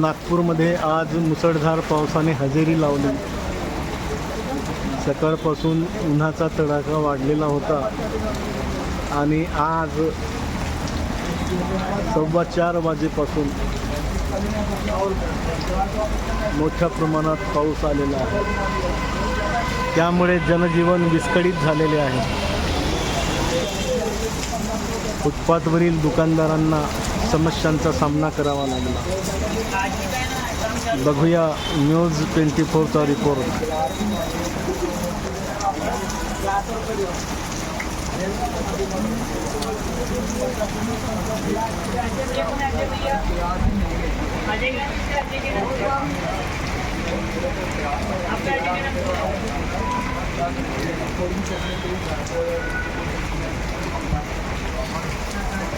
नागपूरमध्ये आज मुसळधार पावसाने हजेरी लावली. सकाळपासून उन्हाचा तडाखा वाढलेला होता. आणि आज सव्वा चार वाजेपासून मोठ्या प्रमाणात पाऊस आलेला आहे. त्यामुळे जनजीवन विस्कळीत झालेले आहे. फुटपाथवरील दुकानदारांना समस्यांचा सामना करावा लागला. बघूया न्यूज ट्वेंटी फोरचा रिपोर्ट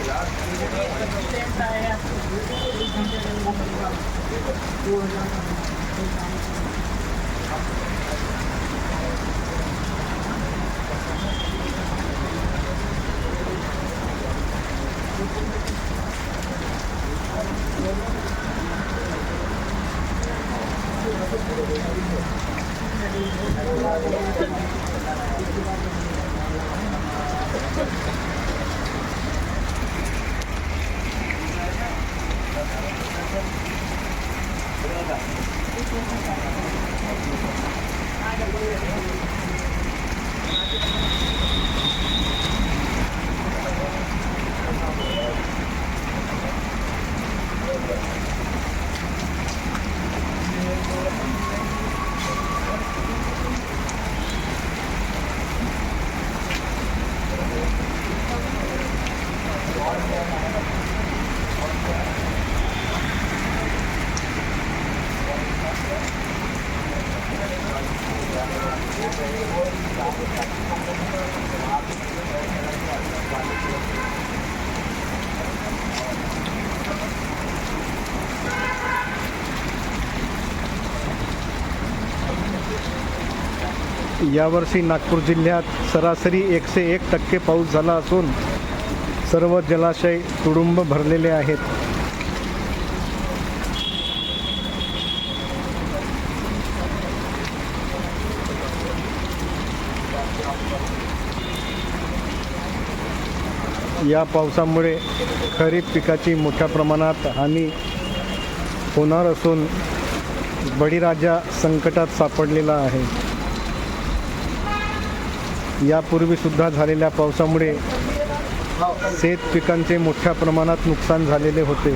Gracias. यावर्षी नागपूर जिल्ह्यात सरासरी एकशे एक टक्के पाऊस झाला असून सर्व जलाशय तुडुंब भरलेले आहेत. या पावसामुळे खरीप पिकाची मोठ्या प्रमाणात हानी होणार असून बळीराजा संकटात सापडलेला आहे. यापूर्वीसुद्धा झालेल्या पावसामुळे शेत पिकांचे मोठ्या प्रमाणात नुकसान झालेले होते.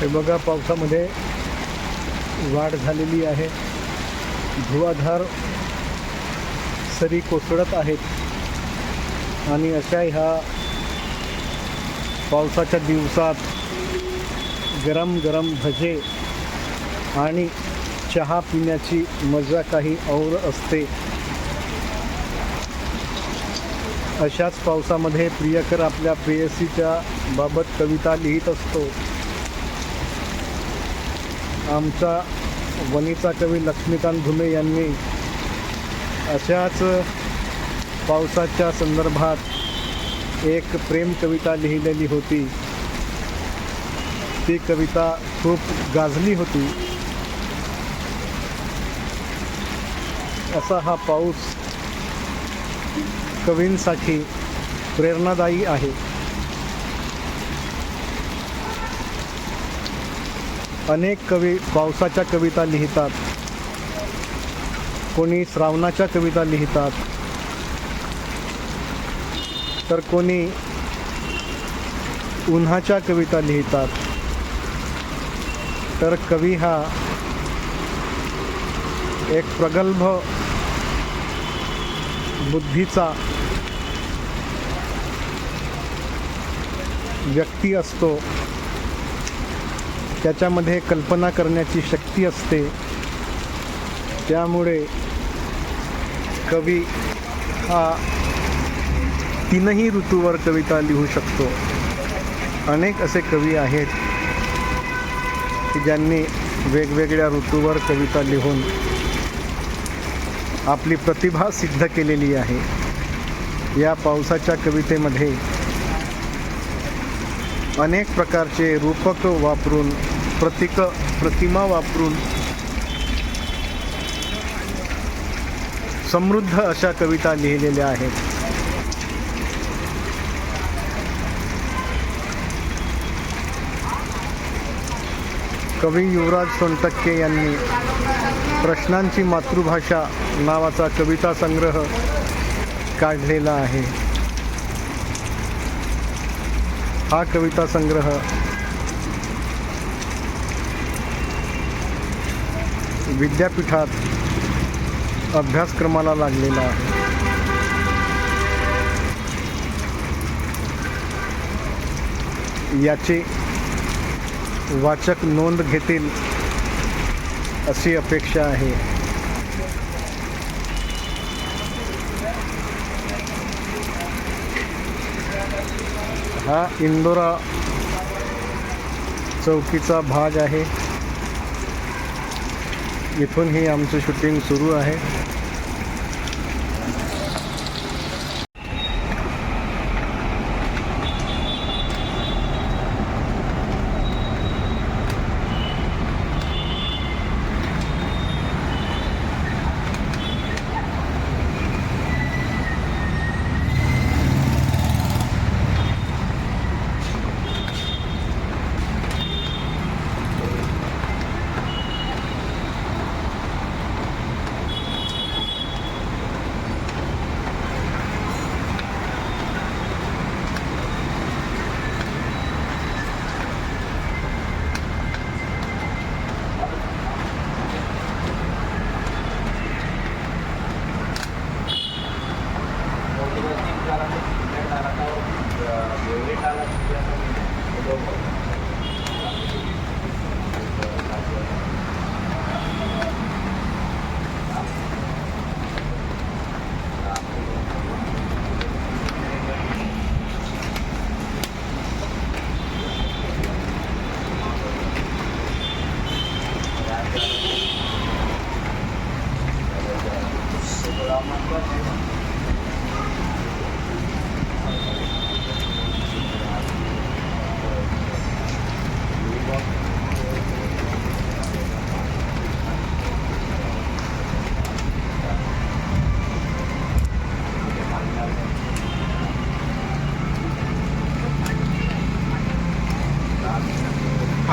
हे बघा पावसामध्ये वाढ झालेली आहे. धुवाधार सरी कोसळत आहेत. आणि अशा ह्या पावसाच्या दिवसात गरम गरम भजे आणि चहा पिण्याची मजा काही और असते. अशाच पावसामध्ये प्रियकर आपल्या प्रेयसीच्या बाबत कविता लिहित असतो. आमचा वणीचा कवी लक्ष्मीकांत धुमे यांनी अशाच पावसाच्या संदर्भात एक प्रेम कविता लिहिलेली होती. ती कविता खूप गाजली होती. असा हा पाऊस कवींसाठी प्रेरणादायी आहे. अनेक कवी पावसाच्या कविता लिहितात. कोणी श्रावणाच्या कविता लिहितात. तर कोणी उन्हाच्या कविता लिहितात. तर कवी हा एक प्रगल्भ बुद्धीचा व्यक्ती असतो. त्याच्यामध्ये कल्पना करण्याची शक्ती असते. त्यामुळे कवी हा तीनही ऋतूवर कविता लिहू शकतो. अनेक असे कवी आहेत की ज्यांनी वेगवेगळ्या ऋतूवर कविता लिहून आपली प्रतिभा सिद्ध केलेली आहे. या पावसाच्या कवितेमध्ये अनेक प्रकारचे रूपक वापरून प्रतीक प्रतिमा वापरून समृद्ध अशा कविता लिहिलेल्या आहेत. कवी युवराज सोनटक्के यांनी प्रश्नांची मातृभाषा नावाचा कविता संग्रह काढलेला आहे. हा कविता संग्रह. विद्यापीठात अभ्यासक्रमाला लागलेला आहे. याचे वाचक नोंद घेतील अशी अपेक्षा आहे. हा इंदोरा चौकीचा भाग आहे. इथून ही आमचं शूटिंग सुरू आहे.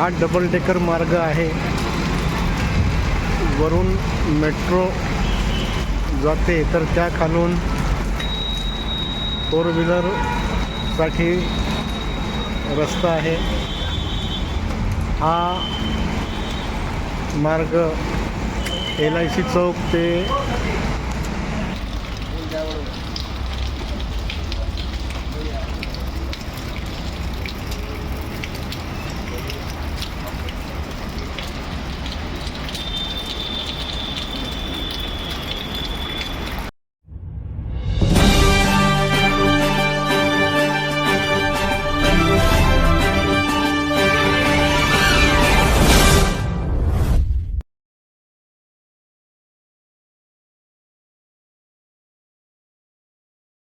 हा डबल डेकर मार्ग आहे. वरून मेट्रो जाते. तर त्या खालून फोर व्हीलरसाठी रस्ता आहे. हा मार्ग एल आय सी चौक ते